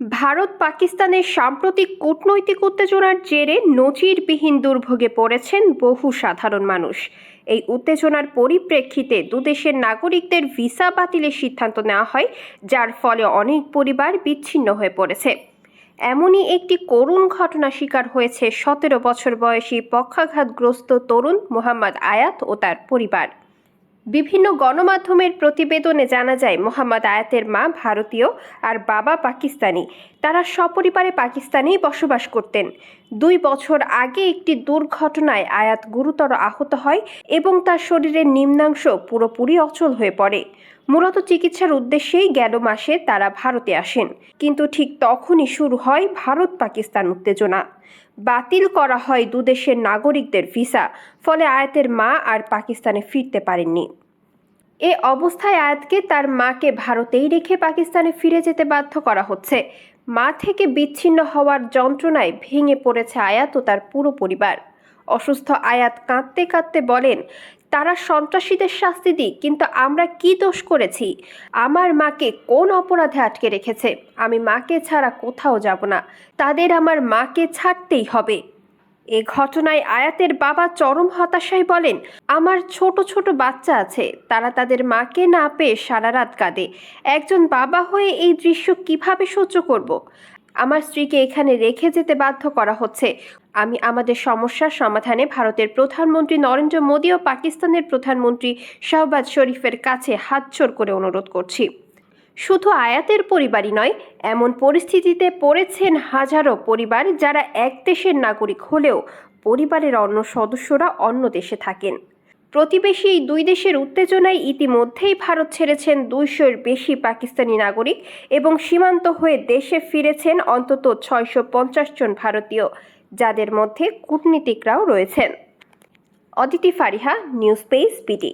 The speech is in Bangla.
ভারত পাকিস্তানের সাম্প্রতিক কূটনৈতিক উত্তেজনার জেরে নজিরবিহীন দুর্ভোগে পড়েছেন বহু সাধারণ মানুষ। এই উত্তেজনার পরিপ্রেক্ষিতে দুদেশের নাগরিকদের ভিসা বাতিলের সিদ্ধান্ত নেওয়া হয়, যার ফলে অনেক পরিবার বিচ্ছিন্ন হয়ে পড়েছে। এমনই একটি করুণ ঘটনা শিকার হয়েছে সতেরো বছর বয়সী পক্ষাঘাতগ্রস্ত তরুণ মোহাম্মদ আয়াত ও তার পরিবার। বিভিন্ন গণমাধ্যমের প্রতিবেদনে জানা যায়, মোহাম্মদ আয়াতের মা ভারতীয় আর বাবা পাকিস্তানি। তারা সপরিবারে পাকিস্তানেই বসবাস করতেন। দুই বছর আগে একটি দুর্ঘটনায় আয়াত গুরুতর আহত হয় এবং তার শরীরের নিম্নাংশ পুরোপুরি অচল হয়ে পড়ে। মূলত চিকিৎসার উদ্দেশ্যেই গেল মাসে তারা ভারতে আসেন। কিন্তু ঠিক তখনই শুরু হয় ভারত পাকিস্তান উত্তেজনা। বাতিল করা হয় দুদেশের নাগরিকদের ভিসা, ফলে আয়াতের মা আর পাকিস্তানে ফিরতে পারেননি। এ অবস্থায় আয়াতকে তার মাকে ভারতেই রেখে পাকিস্তানে ফিরে যেতে বাধ্য করা হচ্ছে। মা থেকে বিচ্ছিন্ন হওয়ার যন্ত্রণায় ভেঙে পড়েছে আয়াত ও তার পুরো পরিবার। অসুস্থ আয়াত কাঁদতে কাঁদতে বলেন, তারা সন্ত্রাসীদের শাস্তি দিক, কিন্তু আমরা কি দোষ করেছি? আমার মাকে কোন অপরাধে আটকে রেখেছে? আমি মাকে ছাড়া কোথাও যাব না। তাদের আমার মাকে ছাড়তেই হবে। এ ঘটনায় আয়াতের বাবা চরম হতাশায় বলেন, আমার ছোট ছোট বাচ্চা আছে, তারা তাদের মাকে না পেয়ে সারা রাত কাঁদে। একজন বাবা হয়ে এই দৃশ্য কীভাবে সহ্য করব? আমার স্ত্রীকে এখানে রেখে যেতে বাধ্য করা হচ্ছে। আমি আমাদের সমস্যার সমাধানে ভারতের প্রধানমন্ত্রী নরেন্দ্র মোদী ও পাকিস্তানের প্রধানমন্ত্রী শাহবাজ শরীফের কাছে হাতজোড় করে অনুরোধ করছি। শুধু আয়াতের পরিবারই নয়, এমন পরিস্থিতিতে পড়েছেন হাজারো পরিবার যারা এক দেশের নাগরিক হলেও পরিবারের অন্য সদস্যরা অন্য দেশে থাকেন। প্রতিবেশী এই দুই দেশের উত্তেজনায় ইতিমধ্যেই ভারত ছেড়েছেন দুইশোর বেশি পাকিস্তানি নাগরিক এবং সীমান্ত হয়ে দেশে ফিরেছেন অন্তত ছয়শো পঞ্চাশ জন ভারতীয়, যাদের মধ্যে কূটনীতিকরাও রয়েছেন। Aditi Fariha, news page PT